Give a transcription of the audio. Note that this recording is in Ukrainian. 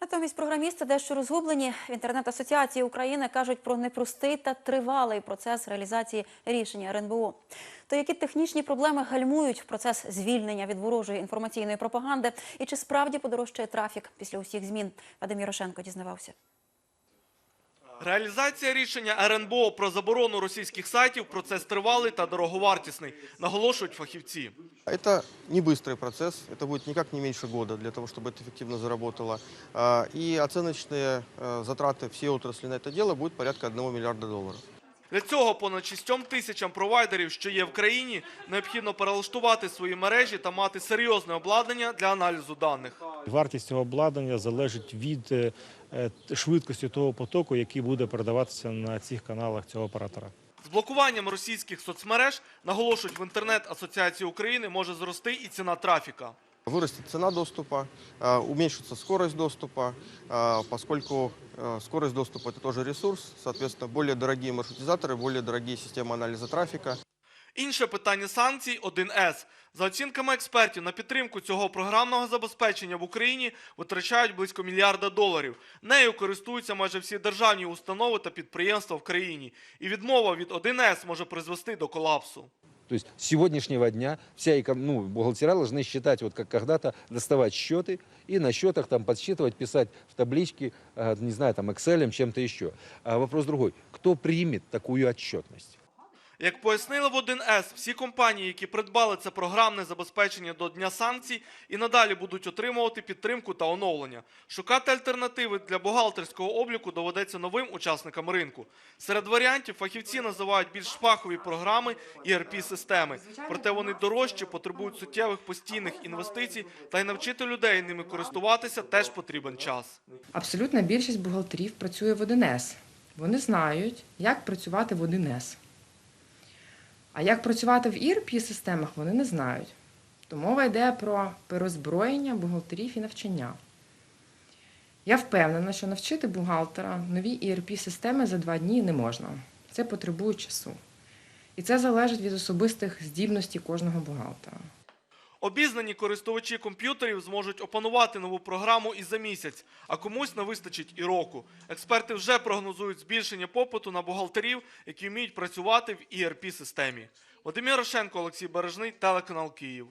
Натомість програмісти дещо розгублені. В інтернет-асоціації України кажуть про непростий та тривалий процес реалізації рішення РНБО. То які технічні проблеми гальмують процес звільнення від ворожої інформаційної пропаганди і чи справді подорожчає трафік після усіх змін? Вадим Ярошенко дізнавався. Реалізація рішення РНБО про заборону російських сайтів процес тривалий та дороговартісний, наголошують фахівці. Это не быстрый процесс, это будет никак не меньше года для того, чтобы это эффективно заработало. А, И оценочные э, затраты всей отрасли на это дело будут порядка 1 миллиарда долларов. Для цього понад 6 тисячам провайдерів, що є в країні, необхідно перелаштувати свої мережі та мати серйозне обладнання для аналізу даних. Вартість цього обладнання залежить від е, е, швидкості того потоку, який буде передаватися на цих каналах цього оператора. З блокуванням російських соцмереж, наголошують в інтернет-асоціації України, може зрости і ціна трафіка. Вырастет цена доступа, а, уменьшится скорость доступа, а, поскольку э, скорость доступа – это тоже ресурс, соответственно, более дорогие маршрутизаторы, более дорогие системы анализа трафика. Інше питання санкцій 1С. За оцінками експертів, на підтримку цього програмного забезпечення в Україні витрачають близько мільярда доларів. Нею користуються майже всі державні установи та підприємства в країні. І відмова від 1С може призвести до колапсу. То есть с сегодняшнего дня вся эко- ну, бухгалтера должны считать, вот как когда-то, доставать счеты и на счетах там подсчитывать, писать в таблички, э, не знаю, там Excel, чем-то еще. А вопрос другой. Кто примет такую отчетность? Як пояснили в 1С, всі компанії, які придбали це програмне забезпечення до Дня санкцій, і надалі будуть отримувати підтримку та оновлення. Шукати альтернативи для бухгалтерського обліку доведеться новим учасникам ринку. Серед варіантів фахівці називають більш шпахові програми і ERP-системи. Проте вони дорожчі, потребують суттєвих постійних інвестицій, та й навчити людей ними користуватися теж потрібен час. Абсолютна більшість бухгалтерів працює в 1С. Вони знають, як працювати в 1С. А як працювати в ІРП-системах, вони не знають. То мова йде про перезброєння бухгалтерів і навчання. Я впевнена, що навчити бухгалтера новій ERP-системи за два дні не можна. Це потребує часу. І це залежить від особистих здібностей кожного бухгалтера. Обізнані користувачі комп'ютерів зможуть опанувати нову програму і за місяць, а комусь не вистачить і року. Експерти вже прогнозують збільшення попиту на бухгалтерів, які вміють працювати в ERP-системі. Вадим Рошенко, Олексій Бережний, телеканал Київ.